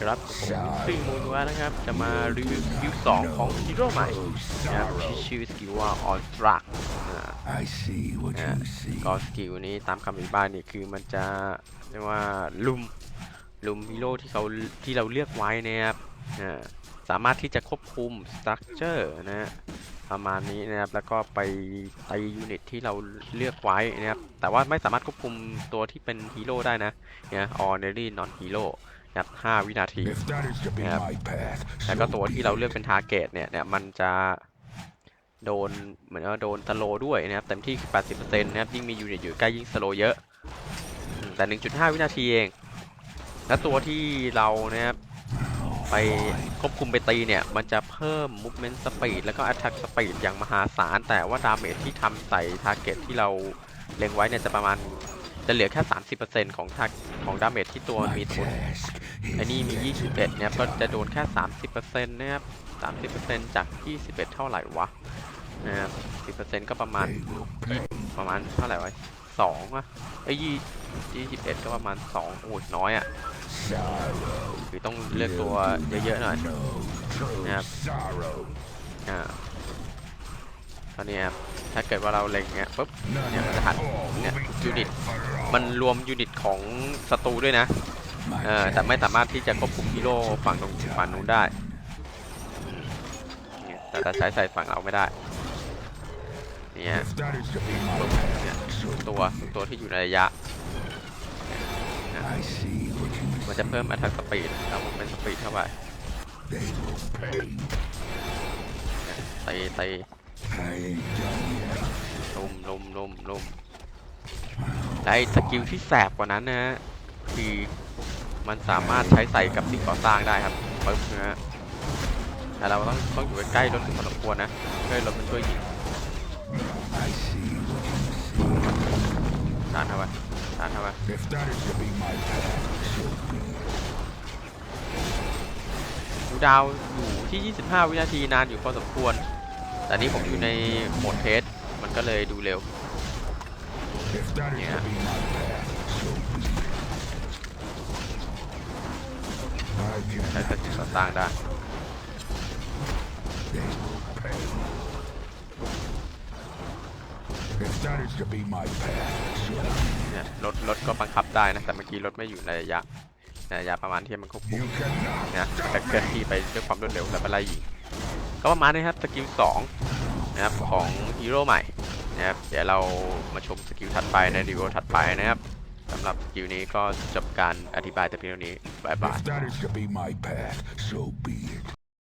ครับผมซึ่งมูนัวนะครับ จะมารีวิวสกิลสองของฮีโร่ใหม่นะครับที่ชื่อสกิลว่าออนตรัก I see what นะ you see. ก็สกิลนี้ตามคำอธิบายนี่คือมันจะเรียกว่าลุมลุมฮีโร่ที่เขาที่เราเลือกไว้นะครับอ่าสามารถที่จะควบคุมสตรัคเจอร์นะฮะประมาณนี้นะครับแล้วก็ไปตียูนิตที่เราเลือกไว้นะครับแต่ว่าไม่สามารถควบคุมตัวที่เป็นฮีโร่ได้นะเนี่ย ordinary non hero นะครับ5วินาที If that is to be Yeah. my path, แล้วก็ so ตัว be ที่เรา it. เลือกเป็นทาร์เกตเนี่ยเนี่ยมันจะโดนเหมือนว่าโดนสโลด้วยนะครับเต็มที่คือ80%นะครับยิ่งมียูนิตอยู่ใกล้ยิ่งสโลเยอะอืมแต่ 1.5 วินาทีเอง และตัวที่เรานะครับไปควบคุมไปตีเนี่ย มันจะเพิ่ม movement speed แล้วก็ attack speed อย่างมหาศาล แต่ว่าดาเมจที่ทำใส่ทาร์เกตที่เราเล็งไว้เนี่ยจะประมาณ จะเหลือแค่ 30%ของทาของดาเมจที่ตัว My มีทุน task อัน is นี้มี yet to 21 be เนี่ยก็ done. จะโดนแค่ 30%นะครับ 30%จาก 21 เท่าไหร่วะนะครับ10%ก็ประมาณ They will pay. ประมาณเท่าไหร่วะสองอะไอ้ยี่ยี่สิบเอ็ดก็ประมาณสองโอ้ยน้อยอะ Sorrow. คือต้องเลือกตัวเยอะๆหน่อย No true Yep. sorrow. อ่าต อนนี้ครับถ้าเกิดว่าเราเล็งเงี้ยปุ๊บ None Yeah, at the hat. all will Yeah, be you dead did. for all. มันรวมยูนิตของศัตรูด้วยนะเออแต่ไม่สามารถที่จะควบคุมฮีโร่ฝั่งตรงฝั่งนู้นได้เนี่ยแต่จะใช้ใส่ฝั่งเราไม่ได้เนี่ยตัวตัวที่อยู่ในระยะมันจะเพิ่ม attack speed แล้วมันเป็น speed เข้าไป They will pay. ตีตี ลมลมลมลมและไอ้สกิลที่แสบกว่านั้นนะฮะคือมันสามารถใช้ใส่กับสิ่งก่อสร้างได้ครับปึ๊บนะฮะแต่เราต้องต้องอยู่ใกล้ๆรถถึงพอสมควรนะเพื่อรถมันช่วยยิง I see what you see. ดานเข้าไปดานเข้าไปดูดาวอยู่ที่ 25 วินาทีนานอยู่พอสมควร แต่นี่ผมอยู่ในโหมดเทส มันก็เลยดูเร็ว If that is Yeah. to be my path, so be it. I ใช้ can ใส่สิ่งก่อสร้างได้เนี่ยรถรถก็บังคับได้นะ แต่เมื่อกี้รถไม่อยู่ในระยะในระยะประมาณที่มันควบคุม You cannot นะแต่เคลื่อนที่ไปด้วยความรวดเร็วและไปไล่ยิง ก็ประมาณนี้ครับสกิลสองนะครับของฮีโร่ใหม่นะครับเดี๋ยวเรามาชมสกิลถัดไปในรีวิวถัดไปนะครับสำหรับสกิลนี้ก็จบการอธิบายแต่เพียงเท่านี้บายบาย